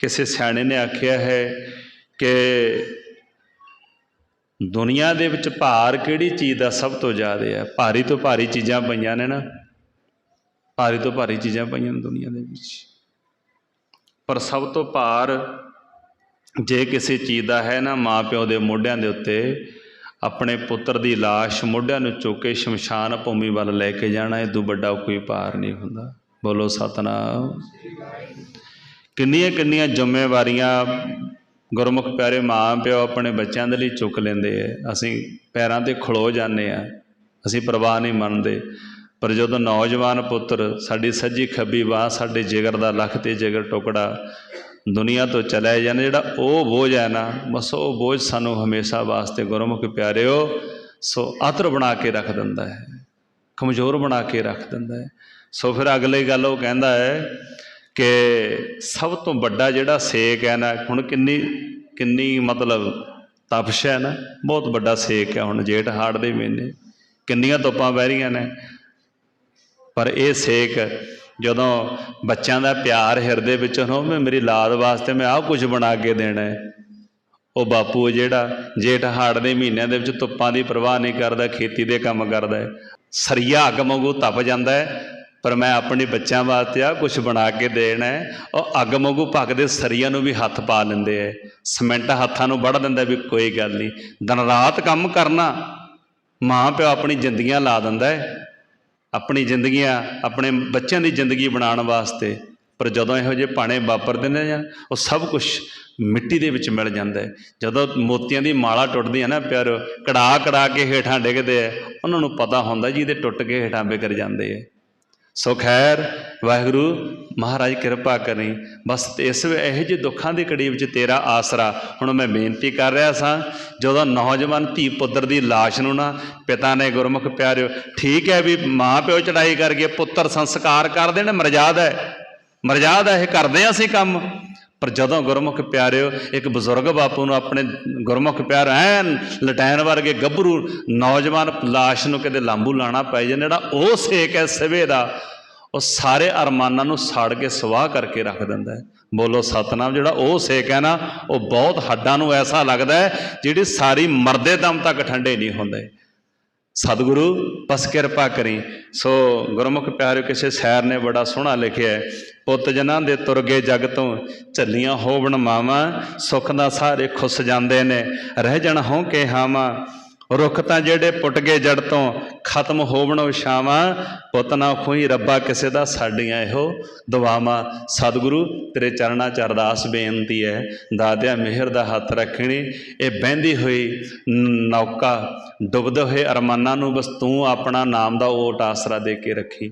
ਕਿਸੇ ਸਿਆਣੇ ਨੇ ਆਖਿਆ ਹੈ ਕਿ ਦੁਨੀਆ ਦੇ ਵਿੱਚ ਭਾਰ ਕਿਹੜੀ ਚੀਜ਼ ਦਾ ਸਭ ਤੋਂ ਜ਼ਿਆਦਾ ਹੈ? ਭਾਰੀ ਤੋਂ ਭਾਰੀ ਚੀਜ਼ਾਂ ਪਈਆਂ ਨੇ ਨਾ। ਭਾਰੀ ਤੋਂ ਭਾਰੀ ਚੀਜ਼ਾਂ ਪਈਆਂ ਨੇ ਦੁਨੀਆ ਦੇ ਵਿੱਚ। ਪਰ ਸਭ ਤੋਂ ਭਾਰ ਜੇ ਕਿਸੇ ਚੀਜ਼ ਦਾ ਹੈ ਨਾ ਮਾਂ ਪਿਓ ਦੇ ਮੋਢਿਆਂ ਦੇ ਉੱਤੇ, ਆਪਣੇ ਪੁੱਤਰ ਦੀ ਲਾਸ਼ ਮੋਢਿਆਂ ਨੂੰ ਚੁੱਕ ਕੇ ਸ਼ਮਸ਼ਾਨ ਭੂਮੀ ਵੱਲ ਲੈ ਕੇ ਜਾਣਾ, ਇਹ ਤੋਂ ਵੱਡਾ ਕੋਈ ਭਾਰ ਨਹੀਂ ਹੁੰਦਾ। ਬੋਲੋ ਸਤਨਾਮ। ਕਿੰਨੀਆਂ ਕਿੰਨੀਆਂ ਜ਼ਿੰਮੇਵਾਰੀਆਂ ਗੁਰਮੁਖ ਪਿਆਰੇ ਮਾਂ ਪਿਓ ਆਪਣੇ ਬੱਚਿਆਂ ਦੇ ਲਈ ਚੁੱਕ ਲੈਂਦੇ ਐ ਅਸੀਂ ਪੈਰਾਂ ਤੇ ਖਲੋ ਜਾਂਦੇ ਆ। ਅਸੀਂ ਪਰਵਾਹ ਨਹੀਂ ਮੰਨਦੇ। ਪਰ ਜਦੋਂ ਨੌਜਵਾਨ ਪੁੱਤਰ ਸਾਡੀ ਸੱਜੀ ਖੱਬੀ ਬਾਹ ਸਾਡੇ ਜਿਗਰ ਦਾ ਲੱਖ ਤੇ ਜਿਗਰ ਟੁਕੜਾ ਦੁਨੀਆ ਤੋਂ ਚਲਾ ਜਾਂਦਾ, ਜਿਹੜਾ ਉਹ ਬੋਝ ਹੈ ਨਾ, ਬਸ ਉਹ ਬੋਝ ਸਾਨੂੰ ਹਮੇਸ਼ਾ ਵਾਸਤੇ ਗੁਰਮੁਖ ਪਿਆਰਿਓ, ਸੋ ਆਤਰ ਬਣਾ ਕੇ ਰੱਖ ਦਿੰਦਾ ਹੈ। ਕਮਜ਼ੋਰ ਬਣਾ ਕੇ ਰੱਖ ਦਿੰਦਾ ਹੈ। ਸੋ ਫਿਰ ਅਗਲੀ ਗੱਲ ਉਹ ਕਹਿੰਦਾ ਹੈ ਕਿ ਸਭ ਤੋਂ ਵੱਡਾ ਜਿਹੜਾ ਸੇਕ ਹੈ ਨਾ, ਹੁਣ ਕਿੰਨੀ ਕਿੰਨੀ ਮਤਲਬ ਤਪਸ਼ ਹੈ ਨਾ, ਬਹੁਤ ਵੱਡਾ ਸੇਕ ਹੈ ਹੁਣ ਜੇਠ ਹਾੜ ਦੇ ਮਹੀਨੇ, ਕਿੰਨੀਆਂ ਧੁੱਪਾਂ ਪੈ ਰਹੀਆਂ ਨੇ। ਪਰ ਇਹ ਸੇਕ ਜਦੋਂ ਬੱਚਿਆਂ ਦਾ ਪਿਆਰ ਹਿਰਦੇ ਵਿੱਚ ਹੋਵੇ ਮੇਰੀ ਲਾਦ ਵਾਸਤੇ ਮੈਂ ਆਹ ਕੁਝ ਬਣਾ ਕੇ ਦੇਣਾ ਹੈ। ਉਹ ਬਾਪੂ ਜਿਹੜਾ ਜੇਠ ਹਾੜ ਦੇ ਮਹੀਨਿਆਂ ਦੇ ਵਿੱਚ ਧੁੱਪਾਂ ਦੀ ਪਰਵਾਹ ਨਹੀਂ ਕਰਦਾ, ਖੇਤੀ ਦੇ ਕੰਮ ਕਰਦਾ ਹੈ, ਸਰੀਆ ਅੱਗ ਵਾਂਗੂ ਤਪ ਜਾਂਦਾ ਹੈ ਪਰ ਮੈਂ ਆਪਣੇ ਬੱਚਿਆਂ ਵਾਸਤੇ ਆ ਕੁਝ ਬਣਾ ਕੇ ਦੇਣਾ ਉਹ ਅੱਗ ਵਾਂਗੂ ਭਗਦੇ ਸਰੀਆਂ ਨੂੰ ਵੀ ਹੱਥ ਪਾ ਲੈਂਦੇ ਐ ਸਮੈਂਟ ਹੱਥਾਂ ਨੂੰ ਵੜ ਦਿੰਦਾ ਵੀ ਕੋਈ ਗੱਲ ਨਹੀਂ। ਦਿਨ ਰਾਤ ਕੰਮ ਕਰਨਾ, ਮਾਂ ਪਿਓ ਆਪਣੀ ਜ਼ਿੰਦਗੀਆਂ ਲਾ ਦਿੰਦਾ ਹੈ। ਆਪਣੀ ਜ਼ਿੰਦਗੀਆਂ, ਆਪਣੇ ਬੱਚਿਆਂ ਦੀ ਜ਼ਿੰਦਗੀ ਬਣਾਉਣ ਵਾਸਤੇ। ਪਰ ਜਦੋਂ ਇਹੋ ਜਿਹੇ ਪਾਣੇ ਵਾਪਰਦੇ ਨੇ ਜਾਂ ਉਹ ਸਭ ਕੁਝ ਮਿੱਟੀ ਦੇ ਵਿੱਚ ਮਿਲ ਜਾਂਦਾ ਹੈ। ਜਦੋਂ ਮੋਤੀਆਂ ਦੀ ਮਾਲਾ ਟੁੱਟਦੀ ਹੈ ਨਾ ਪਿਆਰੋ ਕੜਾ ਕੜਾ ਕੇ ਹੇਠਾਂ ਡਿੱਗਦੇ ਆ, ਉਹਨਾਂ ਨੂੰ ਪਤਾ ਹੁੰਦਾ ਜੀ ਇਹਦੇ ਟੁੱਟ ਕੇ ਹੇਠਾਂ ਵਿਗਰ ਜਾਂਦੇ ਆ। ਸੋ ਖੈਰ, ਵਾਹਿਗੁਰੂ, ਮਹਾਰਾਜ ਕਿਰਪਾ ਕਰੀ। ਬਸ ਇਸ ਇਹੋ ਜਿਹੇ ਦੁੱਖਾਂ ਦੀ ਕੜੀ ਵਿੱਚ ਤੇਰਾ ਆਸਰਾ। ਹੁਣ ਮੈਂ ਬੇਨਤੀ ਕਰ ਰਿਹਾ ਸਾਂ, ਜਦੋਂ ਨੌਜਵਾਨ ਧੀ ਪੁੱਤਰ ਦੀ ਲਾਸ਼ ਨੂੰ ਨਾ, ਪਿਤਾ ਨੇ ਗੁਰਮੁਖ ਪਿਆਰਿਓ, ਠੀਕ ਹੈ ਵੀ ਮਾਂ ਪਿਓ ਚੜਾਈ ਕਰਕੇ ਪੁੱਤਰ ਸੰਸਕਾਰ ਕਰ ਦੇਣ, ਮਰਜ਼ਾਦ ਹੈ। ਮਰਜ਼ਾਦ ਹੈ ਇਹ ਕਰਦੇ ਆ ਅਸੀਂ ਕੰਮ। ਪਰ ਜਦੋਂ ਗੁਰਮੁਖ ਪਿਆਰਿਓ, ਇੱਕ ਬਜ਼ੁਰਗ ਬਾਪੂ ਨੂੰ ਆਪਣੇ ਗੁਰਮੁਖ ਪਿਆਰ ਐਨ ਲਟੈਣ ਵਰਗੇ ਗੱਭਰੂ ਨੌਜਵਾਨ ਲਾਸ਼ ਨੂੰ ਕਿਤੇ ਲਾਂਬੂ ਲਾਣਾ ਪੈ ਜਾਂਦਾ, ਜਿਹੜਾ ਉਹ ਸੇਕ ਹੈ ਸਿਵੇ ਦਾ, ਉਹ ਸਾਰੇ ਅਰਮਾਨਾਂ ਨੂੰ ਸਾੜ ਕੇ ਸਵਾਹ ਕਰਕੇ ਰੱਖ ਦਿੰਦਾ ਹੈ। ਬੋਲੋ ਸਤਨਾਮ, ਜਿਹੜਾ ਉਹ ਸੇਕ ਹੈ ਨਾ, ਉਹ ਬਹੁਤ ਹੱਡਾਂ ਨੂੰ ਐਸਾ ਲੱਗਦਾ ਹੈ, ਜਿਹੜੀ ਸਾਰੀ ਮਰਦੇ ਦਮ ਤੱਕ ਠੰਡੇ ਨਹੀਂ ਹੁੰਦੇ। ਸਤਿਗੁਰੂ ਬਸ ਕਿਰਪਾ ਕਰੀ। ਸੋ ਗੁਰਮੁਖ ਪਿਆਰਿਓ, ਕਿਸੇ ਸੈਰ ਨੇ ਬੜਾ ਸੋਹਣਾ ਲਿਖਿਆ ਪੁੱਤ ਜਨਾਂ ਦੇ ਤੁਰ ਗਏ ਜਗ ਤੋਂ ਝੱਲੀਆਂ ਹੋਵਣ ਮਾਵਾਂ, ਸੁੱਖ ਦਾ ਸਾਰੇ ਖੁੱਸ ਜਾਂਦੇ ਨੇ, ਰਹਿ ਜਣ ਹੋਂ ਕੇ ਹਾਵਾਂ। ਰੁੱਖ ਤਾਂ ਜਿਹੜੇ ਪੁੱਟ ਗਏ ਜੜ ਤੋਂ, ਖਤਮ ਹੋਵਣ ਵਿਛਾਵਾਂ ਪੁੱਤ ਨਾ ਖੋਈ, ਰੱਬਾ ਕਿਸੇ ਦਾ, ਸਾਡੀਆਂ ਇਹੋ ਦੁਆਵਾਂ। ਸਤਿਗੁਰੂ, ਤੇਰੇ ਚਰਨਾਂ ਚ ਅਰਦਾਸ ਬੇਨਤੀ ਹੈ, ਦਾਦਿਆ ਮਿਹਰ ਦਾ ਹੱਥ ਰੱਖਣੀ। ਇਹ ਬਹਿੰਦੀ ਹੋਈ ਨੌਕਾ ਡੁੱਬਦੇ ਹੋਏ ਅਰਮਾਨਾਂ ਨੂੰ ਬਸ ਤੂੰ ਆਪਣਾ ਨਾਮ ਦਾ ਓਟ ਆਸਰਾ ਦੇ ਕੇ ਰੱਖੀ।